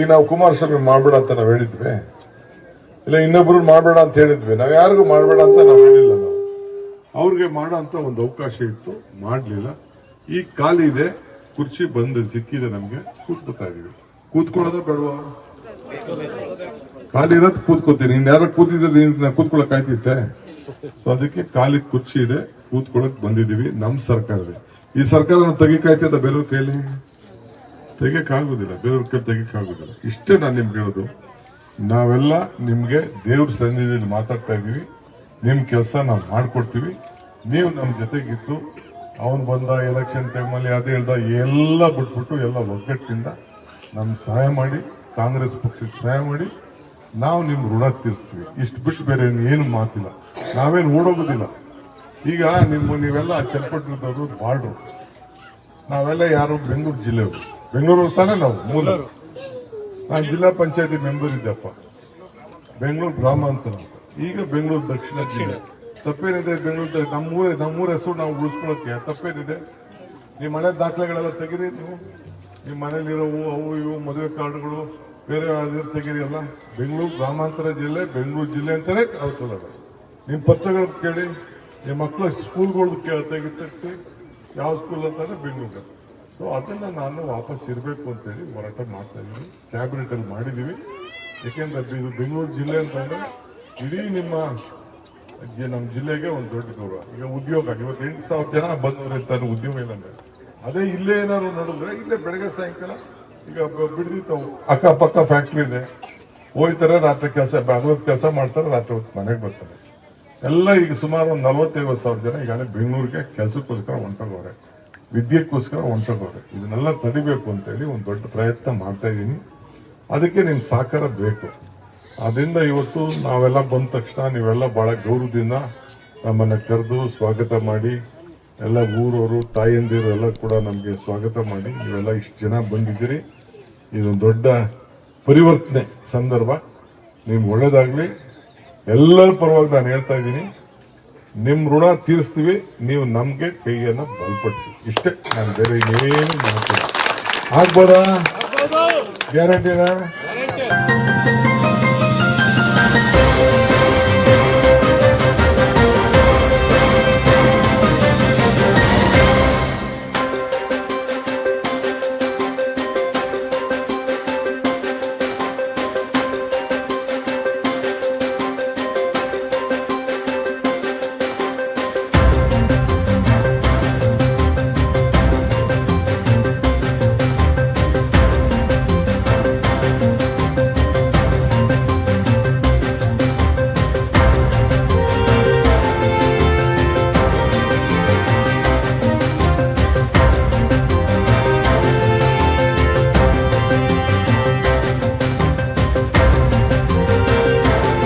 ಈಗ ನಾವು ಕುಮಾರಸ್ವಾಮಿ ಮಾಡಬೇಡ ಅಂತ ನಾವು ಹೇಳಿದ್ವಿ. ಇಲ್ಲ, ಇನ್ನೊಬ್ರು ಮಾಡಬೇಡ ಅಂತ ಹೇಳಿದ್ವಿ. ನಾವು ಯಾರಿಗೂ ಮಾಡಬೇಡ ಅಂತ ನಾವು ಹೇಳಿಲ್ಲ ನಾವು. ಅವ್ರಿಗೆ ಮಾಡೋ ಅಂತ ಒಂದು ಅವಕಾಶ ಇತ್ತು. ಮಾಡಲಿಲ್ಲ. ಈಗ ಖಾಲಿ ಇದೆ. ಕುರ್ಚಿ ಬಂದು ಸಿಕ್ಕಿದೆ ನಮಗೆ. ಕೂತ್ಕೊತಾ ಇದೀವಿ. ಕೂತ್ಕೊಳ್ಳೋದ ಬೇಡವಾ? ಖಾಲಿ ಇರೋದು ಕೂತ್ಕೋತೀನಿ. ಯಾರು ಕೂತಿದ್ದೀನಿ ಕೂತ್ಕೊಳ್ಳಕ್ ಆಯ್ತಿತ್ತೆ. ಸೊ ಅದಕ್ಕೆ ಖಾಲಿ ಕುರ್ಚಿ ಇದೆ. ಕೂತ್ಕೊಳ್ಳಕ್ ಬಂದಿದೀವಿ ನಮ್ಮ ಸರ್ಕಾರದಲ್ಲಿ ಈ ಸರ್ಕಾರ ತೆಗಿಕಾಯ್ತದ ಬೆಲೋ ಕೈಲಿ ತೆಗಿಯಕ್ಕಾಗುದಿಲ್ಲ ಬೇರೆಯವ್ರ ಕೈ ತೆಗಿಯಕ್ಕಾಗುದಿಲ್ಲ ಇಷ್ಟೇ ನಾನು ನಿಮ್ಗೆ ಹೇಳೋದು. ನಾವೆಲ್ಲ ನಿಮ್ಗೆ ದೇವ್ರ ಸನ್ನಿಧಿಯಲ್ಲಿ ಮಾತಾಡ್ತಾ ಇದ್ದೀವಿ. ನಿಮ್ ಕೆಲಸ ನಾವು ಮಾಡ್ಕೊಡ್ತೀವಿ. ನೀವು ನಮ್ಮ ಜೊತೆಗಿತ್ತು ಅವನ್ ಬಂದ ಎಲೆಕ್ಷನ್ ಟೈಮಲ್ಲಿ ಅದೇ ಹೇಳ್ದ, ಎಲ್ಲ ಬಿಟ್ಬಿಟ್ಟು ಎಲ್ಲ ಒಗ್ಗಟ್ಟಿನಿಂದ ನಮ್ ಸಹಾಯ ಮಾಡಿ, ಕಾಂಗ್ರೆಸ್ ಪಕ್ಷಕ್ಕೆ ಸಹಾಯ ಮಾಡಿ, ನಾವು ನಿಮ್ ಋಣ ತೀರಿಸ್ತೀವಿ. ಇಷ್ಟು ಬಿಟ್ಟು ಬೇರೆ ಏನು ಮಾತಿಲ್ಲ. ನಾವೇನು ಓಡೋಗೋದಿಲ್ಲ. ಈಗ ನಿಮ್ಮ ನೀವೆಲ್ಲ ಚಲ್ಪಟ್ಟಿರ್ತವ್ರು ಬಾರ್ಡ್ರು ನಾವೆಲ್ಲ ಯಾರು, ಬೆಂಗಳೂರು ಜಿಲ್ಲೆಯವರು. ಬೆಂಗಳೂರು ತಾನೇ ನಾವು ಮೂಲ. ನಾನು ಜಿಲ್ಲಾ ಪಂಚಾಯತಿ ಮೆಂಬರ್ ಇದ್ದಪ್ಪ. ಬೆಂಗಳೂರು ಗ್ರಾಮಾಂತರ. ಈಗ ಬೆಂಗಳೂರು ದಕ್ಷಿಣ ಜಿಲ್ಲೆ. ತಪ್ಪೇನಿದೆ ಬೆಂಗಳೂರು ನಮ್ಮೂರೇ ನಮ್ಮೂರ ಹೆಸರು ನಾವು ಉಳಿಸ್ಕೊಳ್ಳೋಕೆ ತಪ್ಪೇನಿದೆ. ನಿಮ್ಮ ಮನೆ ದಾಖಲೆಗಳೆಲ್ಲ ತೆಗೀರಿ ನೀವು. ನಿಮ್ಮ ಮನೇಲಿರೋವು ಅವು ಇವು ಮದುವೆ ಕಾರ್ಡ್ಗಳು ಬೇರೆ ತೆಗೀರಿ ಅಲ್ಲ? ಬೆಂಗಳೂರು ಗ್ರಾಮಾಂತರ ಜಿಲ್ಲೆ ಬೆಂಗಳೂರು ಜಿಲ್ಲೆ ಅಂತಾನೆ ಆಗ್ತದ ನಿಮ್ಮ ಪತ್ರಗಳು ಕೇಳಿ ನಿಮ್ಮ ಮಕ್ಕಳು ಸ್ಕೂಲ್ಗಳ್ದು ಕೇಳ ತೆಗಿ ತೆಗ್ಸಿ. ಯಾವ ಸ್ಕೂಲ್ ಅಂತಾನೆ ಬೆಂಗಳೂರು. ಸೊ ಅದನ್ನು ನಾನು ವಾಪಸ್ ಇರಬೇಕು ಅಂತೇಳಿ ಹೋರಾಟ ಮಾಡ್ತಾ ಇದ್ದೀನಿ. ಕ್ಯಾಬಿನೆಟ್ ಅಲ್ಲಿ ಮಾಡಿದೀವಿ ಯಾಕೆಂದ್ರೆ ಇದು ಬೆಂಗಳೂರು ಜಿಲ್ಲೆ ಅಂತಂದರೆ ಇಡೀ ನಿಮ್ಮ ನಮ್ಮ ಜಿಲ್ಲೆಗೆ ಒಂದು ದೊಡ್ಡ ಗೌರವ. ಈಗ ಉದ್ಯೋಗ, ಇವತ್ತು ಎಂಟು ಸಾವಿರ ಜನ ಬಂದವರು ಇರ್ತಾರೆ ಉದ್ಯೋಗ ಇಲ್ಲಂದ್ರೆ ಅದೇ ಇಲ್ಲೇ ಏನಾದ್ರು ನೋಡಿದ್ರೆ ಇಲ್ಲೇ ಬೆಳಗ್ಗೆ ಸಾಯಂಕಾಲ ಈಗ ಬ- ಬಿಡ್ದಿತ್ತು. ಅಕ್ಕಪಕ್ಕ ಫ್ಯಾಕ್ಟ್ರಿ ಇದೆ. ಹೋಯ್ತಾರೆ, ರಾತ್ರಿ ಕೆಲಸ ಹಗಲೊತ್ತು ಕೆಲಸ ಮಾಡ್ತಾರೆ, ರಾತ್ರಿ ಹೊತ್ತು ಮನೆಗೆ ಬರ್ತಾರೆ. ಎಲ್ಲ ಈಗ ಸುಮಾರು ಒಂದು ನಲವತ್ತೈವತ್ತು ಸಾವಿರ ಜನ ಈಗಾಗಲೇ ಬೆಂಗಳೂರಿಗೆ ಕೆಲಸಕ್ಕೋಸ್ಕರ ಹೊಂಟೋಗವ್ರೆ ವಿದ್ಯೆಗೋಸ್ಕರ ಹೊಂಟೋಗವ್ರೆ ಇದನ್ನೆಲ್ಲ ತಡಿಬೇಕು ಅಂತೇಳಿ ಒಂದು ದೊಡ್ಡ ಪ್ರಯತ್ನ ಮಾಡ್ತಾ ಇದ್ದೀನಿ ಅದಕ್ಕೆ ನಿಮ್ಮ ಸಹಕಾರ ಬೇಕು. ಅದರಿಂದ ಇವತ್ತು ನಾವೆಲ್ಲ ಬಂದ ತಕ್ಷಣ ನೀವೆಲ್ಲ ಭಾಳ ಗೌರವದಿಂದ ನಮ್ಮನ್ನು ಕರೆದು ಸ್ವಾಗತ ಮಾಡಿ, ಎಲ್ಲ ಊರವರು, ತಾಯಂದಿರು ಎಲ್ಲ ಕೂಡ ನಮಗೆ ಸ್ವಾಗತ ಮಾಡಿ ನೀವೆಲ್ಲ ಇಷ್ಟು ಜನ ಬಂದಿದ್ದೀರಿ. ಇದೊಂದು ದೊಡ್ಡ ಪರಿವರ್ತನೆ ಸಂದರ್ಭ. ನಿಮ್ಗೆ ಒಳ್ಳೇದಾಗಲಿ. ಎಲ್ಲರ ಪರವಾಗಿ ನಾನು ಹೇಳ್ತಾ ಇದ್ದೀನಿ ನಿಮ್ ಋಣ ತೀರಿಸ್ತೀವಿ ನೀವು ನಮ್ಗೆ ಕೈಯನ್ನ ಬಲಪಡಿಸಿ. ಇಷ್ಟೇ. ನಾನು ಬೇರೆ ಇನ್ನೇನು ಮಾಡ್ತೀನಿ ಆಗ್ಬೋದಾ? ಗ್ಯಾರಂಟಿನಾ